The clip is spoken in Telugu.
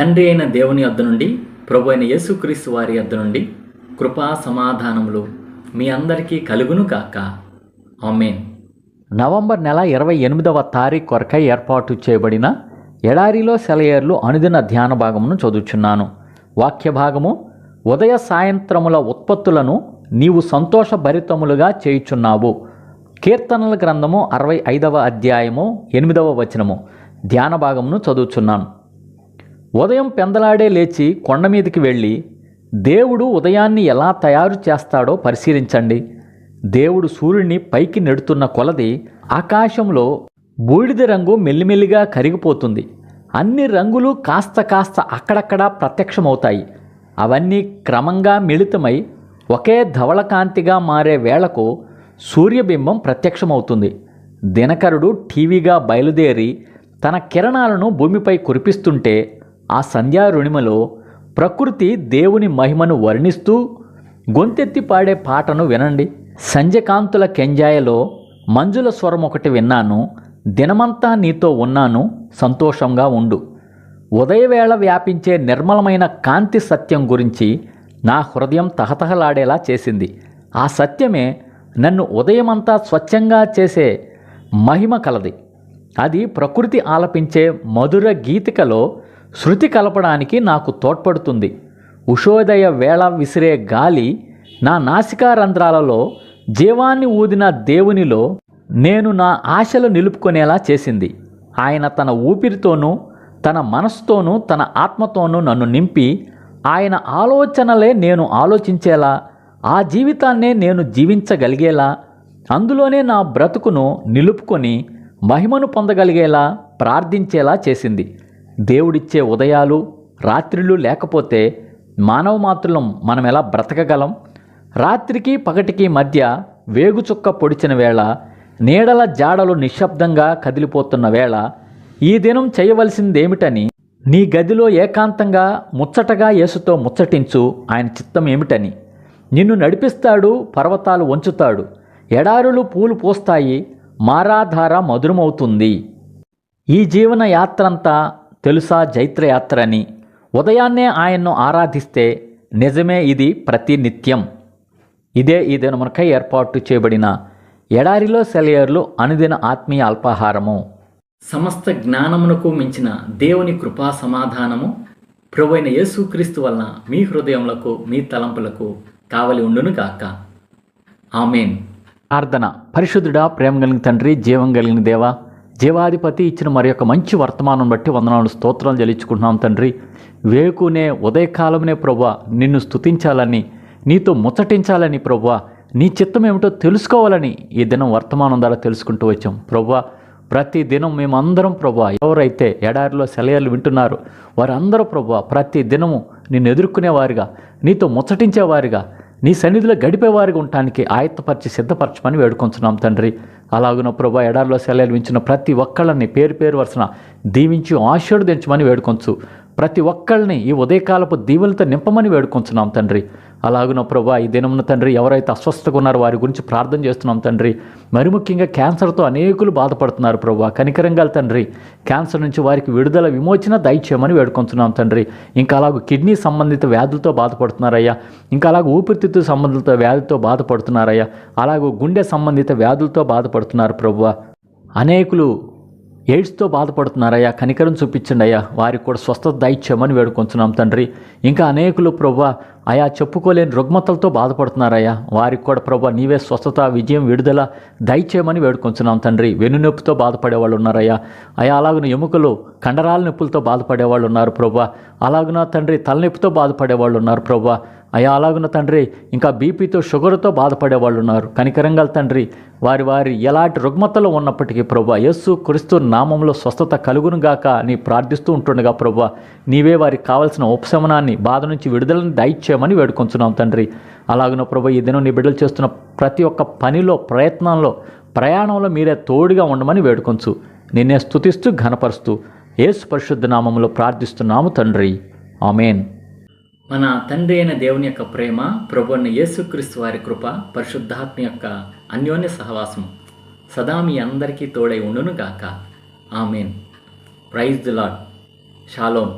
తండ్రి అయిన దేవుని వద్ద నుండి ప్రభు అయిన యేసుక్రీస్తు వారి వద్ద నుండి కృపా సమాధానములు మీ అందరికీ కలుగును కాక ఆమెన్. నవంబర్ నెల ఇరవై ఎనిమిదవ తారీఖు కొరకై ఏర్పాటు చేయబడిన ఎడారిలో సెలయేర్లు అనుదిన ధ్యాన భాగమును చదువుచున్నాను. వాక్య భాగము ఉదయ సాయంత్రముల ఉత్పత్తులను నీవు సంతోషభరితములుగా చేయుచున్నావు. కీర్తనల గ్రంథము అరవై ఐదవ అధ్యాయము ఎనిమిదవ వచనము. ధ్యాన భాగమును చదువుచున్నాను. ఉదయం పెందలాడే లేచి కొండ మీదకి వెళ్ళి దేవుడు ఉదయాన్ని ఎలా తయారు చేస్తాడో పరిశీలించండి. దేవుడు సూర్యుని పైకి నెడుతున్న కొలది ఆకాశంలో బూడిద రంగు మెల్లిమెల్లిగా కరిగిపోతుంది. అన్ని రంగులు కాస్త కాస్త అక్కడక్కడ ప్రత్యక్షమవుతాయి. అవన్నీ క్రమంగా మిళితమై ఒకే ధవళకాంతిగా మారే వేళకు సూర్యబింబం ప్రత్యక్షమవుతుంది. దినకరుడు టీవీగా బయలుదేరి తన కిరణాలను భూమిపై కురిపిస్తుంటే ఆ సంధ్యారుణిమలో ప్రకృతి దేవుని మహిమను వర్ణిస్తూ గొంతెత్తి పాడే పాటను వినండి. సంజకాంతుల కెంజాయలో మంజుల స్వరం ఒకటి విన్నాను. దినమంతా నీతో ఉన్నాను. సంతోషంగా ఉండు. ఉదయవేళ వ్యాపించే నిర్మలమైన కాంతి సత్యం గురించి నా హృదయం తహతహలాడేలా చేసింది. ఆ సత్యమే నన్ను ఉదయమంతా స్వచ్ఛంగా చేసే మహిమ కలది. అది ప్రకృతి ఆలపించే మధుర గీతికలో శృతి కలపడానికి నాకు తోడ్పడుతుంది. ఉషోదయ వేళ విసిరే గాలి నా నాసికా రంధ్రాలలో జీవాన్ని ఊదిన దేవునిలో నేను నా ఆశలు నిలుపుకునేలా చేసింది. ఆయన తన ఊపిరితోనూ తన మనసుతోనూ తన ఆత్మతోనూ నన్ను నింపి ఆయన ఆలోచనలే నేను ఆలోచించేలా ఆ జీవితాన్నే నేను జీవించగలిగేలా అందులోనే నా బ్రతుకును నిలుపుకొని మహిమను పొందగలిగేలా ప్రార్థించేలా చేసింది. దేవుడిచ్చే ఉదయాలు రాత్రిళ్ళు లేకపోతే మానవ మాత్రం మనం ఎలా బ్రతకగలం? రాత్రికి పగటికి మధ్య వేగుచుక్క పొడిచిన వేళ నీడల జాడలు నిశ్శబ్దంగా కదిలిపోతున్న వేళ ఈ దినం చేయవలసిందేమిటని నీ గదిలో ఏకాంతంగా ముచ్చటగా యేసుతో ముచ్చటించు ఆయన చిత్తం ఏమిటని. నిన్ను నడిపిస్తాడు పర్వతాలు వంచుతాడు. ఎడారులు పూలు పోస్తాయి మారాధార మధురమవుతుంది. ఈ జీవన యాత్రంతా తెలుసా జైత్రయాత్ర అని ఉదయాన్నే ఆయన్ను ఆరాధిస్తే నిజమే ఇది ప్రతి నిత్యం ఇదే ఈ దినమునకై ఏర్పాటు చేయబడిన ఎడారిలో సెలయర్లు అనుదిన ఆత్మీయ అల్పాహారము. సమస్త జ్ఞానమునకు మించిన దేవుని కృపా సమాధానము ప్రభు అయిన యేసుక్రీస్తు వలన మీ హృదయములకు మీ తలంపులకు కావలి ఉండును గాక. ఆమెన్. ప్రార్థన. పరిశుద్ధుడా ప్రేమ కలిగిన తండ్రి జీవం కలిగిన దేవా జీవాధిపతి ఇచ్చిన మరి యొక్క మంచి వర్తమానం బట్టి వందనాలు స్తోత్రాలు చెల్లించుకుంటున్నాం తండ్రి. వేకునే ఉదయకాలమునే ప్రభా నిన్ను స్తుతించాలని నీతో ముచ్చటించాలని ప్రభా నీ చిత్తం ఏమిటో తెలుసుకోవాలని ఈ దినం వర్తమానం ద్వారా తెలుసుకుంటూ వచ్చాం. ప్రభా ప్రతి దినం మేమందరం ప్రభా ఎవరైతే ఎడారిలో సెలయర్లు వింటున్నారో వారందరూ ప్రభా ప్రతి దినము నిన్ను ఎదుర్కొనేవారుగా నీతో ముచ్చటించేవారుగా నీ సన్నిధిలో గడిపేవారిగా ఉండటానికి ఆయత్తపరిచి సిద్ధపరచమని వేడుకొంచున్నాం తండ్రి. అలాగున ప్రభా ఎడారిలో సెలవులు ప్రతి ఒక్కళ్ళని పేరు పేరు వరుసన దీవించి ఆశీర్వదించమని వేడుకొంచు. ప్రతి ఒక్కళ్ళని ఈ ఉదయకాలపు దీవులతో నింపమని వేడుకొంచున్నాం తండ్రి. అలాగున ప్రభా ఈ దినమున తండ్రి ఎవరైతే అస్వస్థగా ఉన్నారో వారి గురించి ప్రార్థన చేస్తున్నాం తండ్రి. మరి ముఖ్యంగా క్యాన్సర్తో అనేకులు బాధపడుతున్నారు ప్రభా. కనికరంగా తండ్రి క్యాన్సర్ నుంచి వారికి విడుదల విమోచన దయచేయమని వేడుకొంటున్నాం తండ్రి. ఇంకా అలాగ కిడ్నీ సంబంధిత వ్యాధులతో బాధపడుతున్నారయ్యా. ఇంకా అలాగ ఊపిరితిత్తు సంబంధిత వ్యాధితో బాధపడుతున్నారయ్యా. అలాగ గుండె సంబంధిత వ్యాధులతో బాధపడుతున్నారు ప్రభు. అనేకులు ఎయిడ్స్తో బాధపడుతున్నారయ్యా. కనికరం చూపించండి అయ్యా. వారికి కూడా స్వస్థత దయచేయమని వేడుకొంచున్నాం తండ్రి. ఇంకా అనేకులు ప్రభు అయా చెప్పుకోలేని రుగ్మతలతో బాధపడుతున్నారయ్యా. వారికి కూడా ప్రభా నీవే స్వస్థత విజయం విడుదల దయచేయమని వేడుకొంచున్నాం తండ్రి. వెన్నునొప్పితో బాధపడే వాళ్ళు ఉన్నారయ్యా. అయా అలాగున ఎముకలు కండరాల నొప్పులతో బాధపడే వాళ్ళు ఉన్నారు ప్రభా. అలాగున తండ్రి తలనొప్పితో బాధపడే వాళ్ళు ఉన్నారు ప్రభా. అయా అలాగున తండ్రి ఇంకా బీపీతో షుగర్తో బాధపడే వాళ్ళు ఉన్నారు. కనికరంగా తండ్రి వారి వారి ఎలాంటి రుగ్మతలో ఉన్నప్పటికీ ప్రభా యస్సు క్రీస్తు నామంలో స్వస్థత కలుగును గాక ప్రార్థిస్తూ ఉంటుండగా ప్రభా నీవే వారికి కావలసిన ఉపశమనాన్ని బాధ నుంచి విడుదలని దయచేయమని వేడుకొంచున్నాం తండ్రి. అలాగున ప్రభు ఈ దినం నీ బిడ్డలు చేస్తున్న ప్రతి ఒక్క పనిలో ప్రయత్నంలో ప్రయాణంలో మీరే తోడుగా ఉండమని వేడుకొంచు. నిన్నే స్థుతిస్తూ ఘనపరుస్తూ ఏసు పరిశుద్ధ నామంలో ప్రార్థిస్తున్నాము తండ్రి. ఆమెన్. మన తండ్రి అయిన దేవుని యొక్క ప్రేమ ప్రభు అయిన యేసుక్రీస్తు వారి కృప పరిశుద్ధాత్మ యొక్క అన్యోన్య సహవాసం సదా మీ అందరికీ తోడై ఉండును గాక amen. Praise the Lord shalom